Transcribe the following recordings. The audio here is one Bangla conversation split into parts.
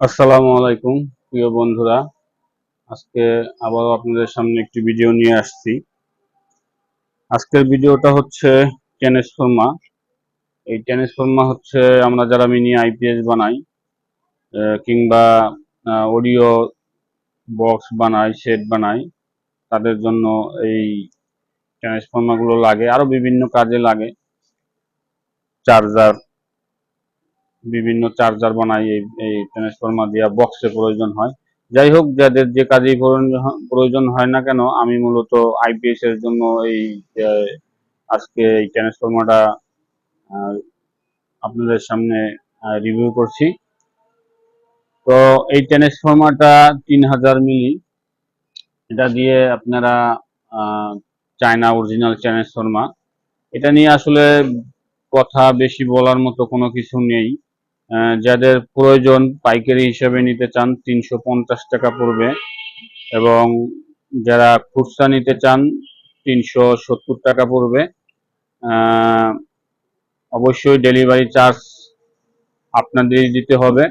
আসসালামু আলাইকুম, প্রিয় বন্ধুরা। আজকে আবারও আপনাদের সামনে একটি ভিডিও নিয়ে আসছি। আজকের ভিডিওটা হচ্ছে ট্রান্সফর্মা এই ট্রান্সফর্মা হচ্ছে আমরা যারা মিনি আইপিএস বানাই কিংবা অডিও বক্স বানাই, সেট বানাই, তাদের জন্য এই ট্রান্সফর্মাগুলো লাগে। আরও বিভিন্ন কাজে লাগে। চার্জার বিভিন্ন চার্জার বানাই, এই এই ট্রান্সফর্মার দিয়া বক্সে প্রয়োজন হয়। যাই হোক, যাদের যে কাজেই প্রয়োজন হয়- না কেন, আমি মূলত আইপিএস এর জন্য এই আজকে এই ট্রান্সফর্মারটা আপনাদের সামনে রিভিউ করছি। তো এই ট্রান্সফর্মারটা তিন হাজার মিলি। এটা দিয়ে আপনারা চায়না অরিজিনাল ট্রান্সফর্মার এটা নিয়ে আসলে কথা বেশি বলার মতো কোনো কিছু নেই। যাদের প্রয়োজন পাইকারি হিসেবে নিতে চান, তিনশো পঞ্চাশ টাকা পড়বে। এবং যারা খুচরা নিতে চান, তিনশো সত্তর টাকা পড়বে। অবশ্যই ডেলিভারি চার্জ আপনাদেরই দিতে হবে।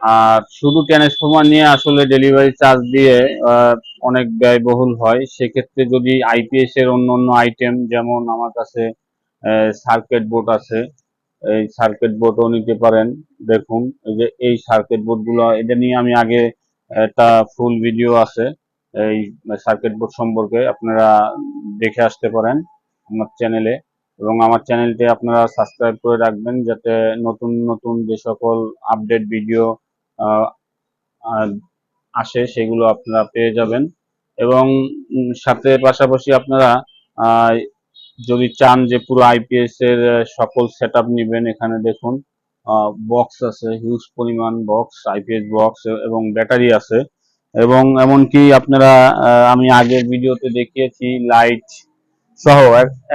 আর শুধু ট্রান্সফর্মার নিয়ে আসলে ডেলিভারি চার্জ দিয়ে অনেক ব্যয়বহুল হয়। সেক্ষেত্রে যদি আইপিএস এর অন্য অন্য আইটেম, যেমন আমার কাছে সার্কিট বোর্ড আছে এই সার্কিট বোর্ডও নিতে পারেন। দেখুন, এই যে এই সার্কিট বোর্ডগুলো এটা নিয়ে আমি আগে একটা ফুল ভিডিও আছে। এই সার্কিট বোর্ড সম্পর্কে আপনারা দেখে আসতে পারেন আমার চ্যানেলে এবং আমার চ্যানেলটি আপনারা সাবস্ক্রাইব করে রাখবেন যাতে নতুন নতুন যে সকল আপডেট ভিডিও আসে সেগুলো আপনারা পেয়ে যাবেন। এবং সাথে পাশাপাশি আপনারা যদি চান যে পুরো আইপিএস এর সকল সেট নেবেন, এখানে দেখুন বক্স আছে হিউজ পরিমাণ বক্স আইপিএস বক্স এবং ব্যাটারি আছে। এবং এমনকি আপনারা আমি আগের ভিডিওতে দেখিয়েছি লাইট সহ,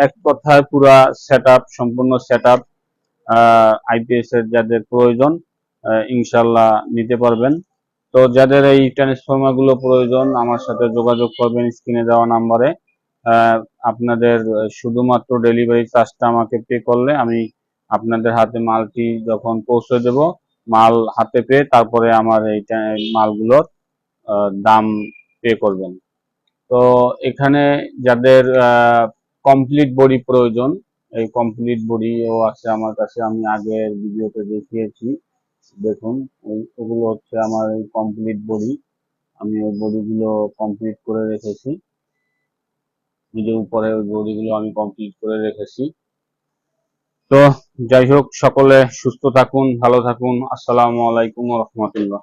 এক কথায় পুরা সেট সম্পূর্ণ সেট আপ আইপিএস এর যাদের প্রয়োজন ইনশাল্লাহ নিতে পারবেন। তো যাদের এই ট্রান্সফর্মারগুলো প্রয়োজন, আমার সাথে যোগাযোগ করবেন স্ক্রিনে দেওয়া নাম্বারে। আপনাদের শুধুমাত্র ডেলিভারি চার্জটা আমাকে পে করলে আমি আপনাদের হাতে মালটি যখন পৌঁছে দেব, মাল হাতে পেয়ে তারপরে আমার এই মালগুলোর দাম পে করবেন। তো এখানে যাদের কমপ্লিট বডি প্রয়োজন, এই কমপ্লিট বডিও আছে আমার কাছে, আমি আগের ভিডিওতে দেখিয়েছি। দেখুন ওগুলো হচ্ছে আমার এই কমপ্লিট বডি আমি ওই বডিগুলো কমপ্লিট করে রেখেছি। যে উপরে ওই বডিগুলো আমি কমপ্লিট করে রেখেছি। তো যাই হোক, সকলে সুস্থ থাকুন, ভালো থাকুন। আসসালামু আলাইকুম রহমতুল্লাহ।